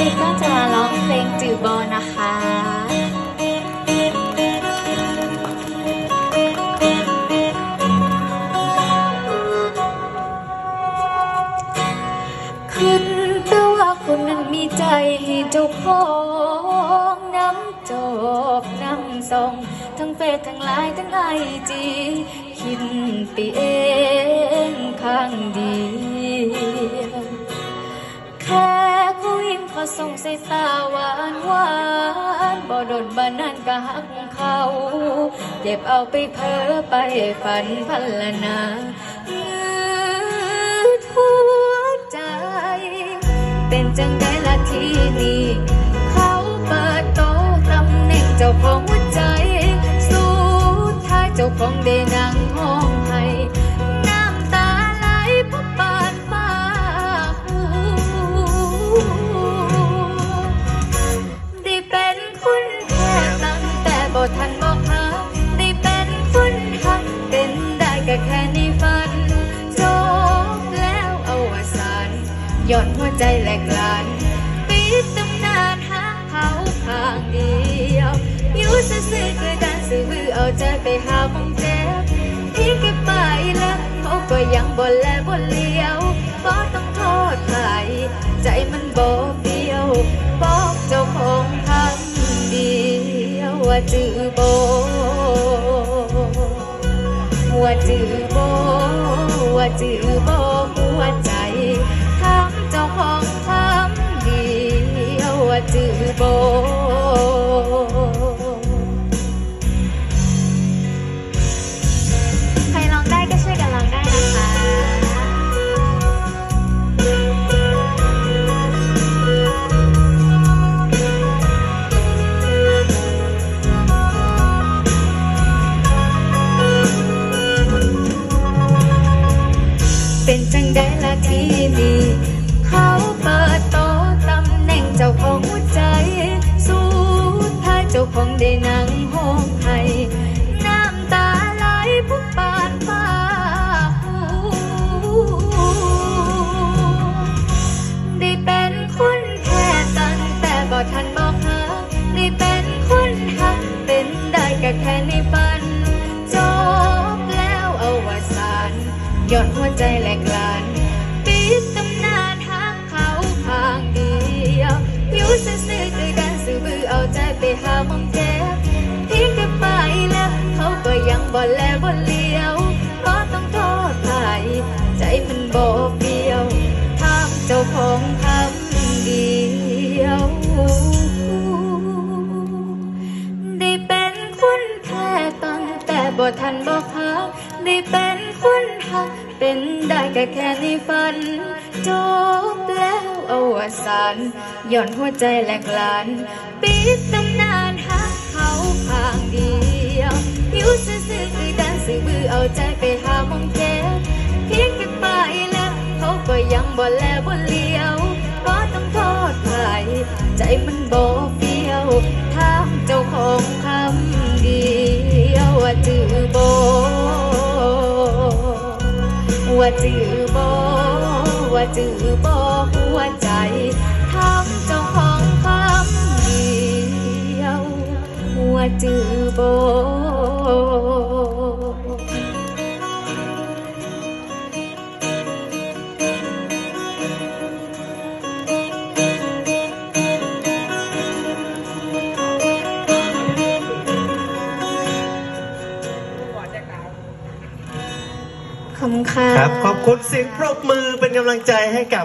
นี้ก็จะมาร้องเพลงจือบอนะคะขึ้นแต่ว่าคนนั้นมีใจให้เจ้าของน้ำจบน้ำทรงทั้งเฟซทั้งไลน์ทั้งไอจีคิดไปเองข้างดี เขาส่งใส่ตาหวานหวานบ่ดนบ้านนั้นก็หักเขา เจ็บเอาไปเพ้อไปฝันพันละนาเงือหัวใจ เป็นจังได้ละทีนี้ ย้อนหัวใจแหลกลานปิดตำนานหาเขาข้างเดียวอยู่ซื่อๆคือการสื่อมือเอาใจไปหาของเจ็บที่ก็ไปแล้วเขาก็ยังบ่นแลบ่นเลี้ยวบ่ต้องโทษใครใจมันบ่เบี้ยวบอกเจ้าของคำเดียวว่าจือบ่ว่าจือบ่ว่าจือบ่หัวใจ จื ยอนหัวใจแหลกลานปิดตำนานหักเขาข้างเดียวอยู่ซื่อๆคือการสื่อมือเอาใจไปหาหมองแก้ทิ้งกันไปแล้ว เขาก็ยังบ่แลบ่เลี้ยวก็ต้องโทษใครใจมันบ่เบี้ยวทางเจ้าของคำเดียวได้เป็นคนแค่ตั้งแต่บ่ทันบอกหาได้เป็น เป็นได้ก็แค่ในฝัน จบแล้วอวสานย้อนหัวใจแหลกลาน ปิดตำนานหักเขาข้างเดียวอยู่ซื่อๆคือการสื่อมือเอาใจไปหามองแก้เพียงแค่ไปแล้ว เขาก็ยังบ่แลบ่เลี้ยวก็ต้องโทษใครใจมันบ่เฟี้ยว จือบ่ว่าจือบ่หัวใจทำเจ้าของคำเดียวว่าจือบ่ ขอบคุณค่ะ ครับ ขอบคุณเสียงปรบมือเป็นกำลังใจให้กับ